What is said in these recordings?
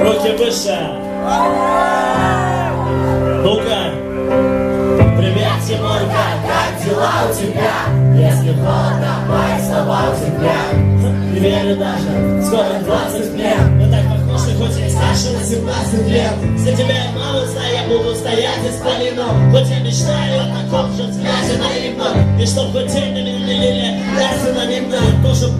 Руки выше. Ну-ка. Привет, Тимурка, как дела у тебя? Если холодно, мои слова утепляют. Не верю даже, скоро 20 мне. Мы так похожи, хоть и старше на 17 лет. За тебя я мало знаю, я буду стоять исполином. Хоть и мечтаю о таком же взгляде наивном. И чтоб хоть день на меня не лили, я синонимно, тоже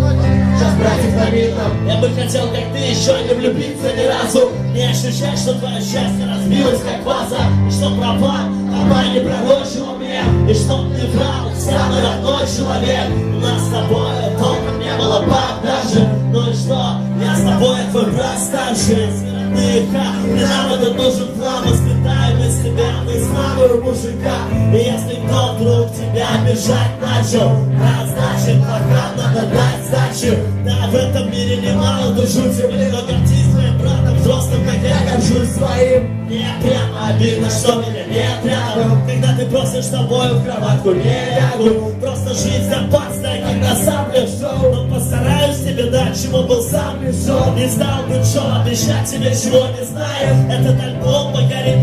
Сейчас, братик, на видном Я бы хотел, как ты, еще не влюбиться ни разу. Не ощущать, что твое счастье разбилось, как ваза И что пропал, а не пророчила мне И чтоб ты врал, самый родной человек. У нас с тобой толком не было пап даже. Ну и что, я с тобой твой брат старший. Тихо, не нам этот нужен план. Воспитаем из тебя, мы с мамой мужика. И если кто вдруг тебя бежать начал А значит, пока надо дать сдачу Да, в этом мире немало душу земли Но гордись своим братом взрослым, как я горжусь своим. Мне прямо обидно, что меня нет рядом Когда ты просишь с тобой в кроватку не лягу. Просто жизнь опасная, когда сам лежу Но постараюсь тебе дать, чему был сам лишен Не знал бы, что обещать тебе, чего не знаю. Этот альбом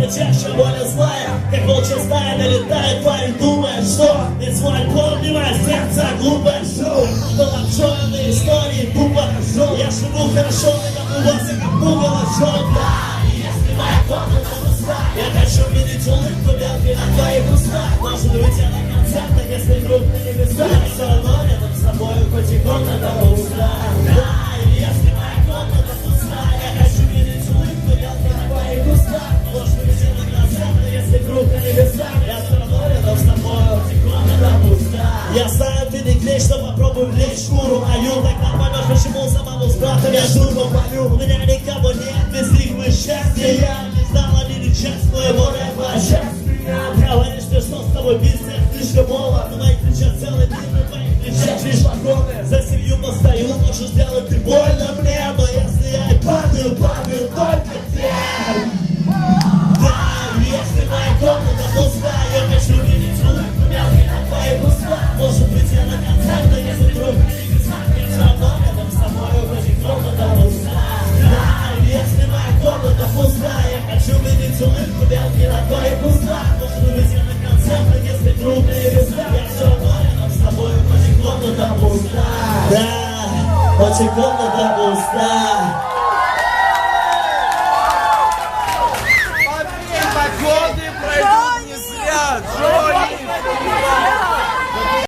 на тех, что воля злая Как волчья стая налетает, тварь думает, что? Ведь не мое сердце, а глупое шоу. Была пчелы истории, тупо шоу Я живу хорошо, но у вас как пугало шоу Да, если моя комната пуста. Я хочу видеть улыбку белки на твоих устах Может быть, я на концертах, если вдруг на небесах Я знаю, ты не что попробуй влечь шкуру мою. Тогда поймешь, почему за маму с братом я журу полю У меня никого нет, без них мы счастье Я не знал, они не часть моего рэпа. Часть меня Говоришь, ты что с тобой бизнес слишком молод На моих плечах целый мир, на твоих плечах лишь вагоны За семью постою, можешь сделать ты больно мне улыбку мелкой на твоих устах Может быть, на концертах, если вдруг не знак Я все рядом с тобой, и комната пустая Да, и комната пустая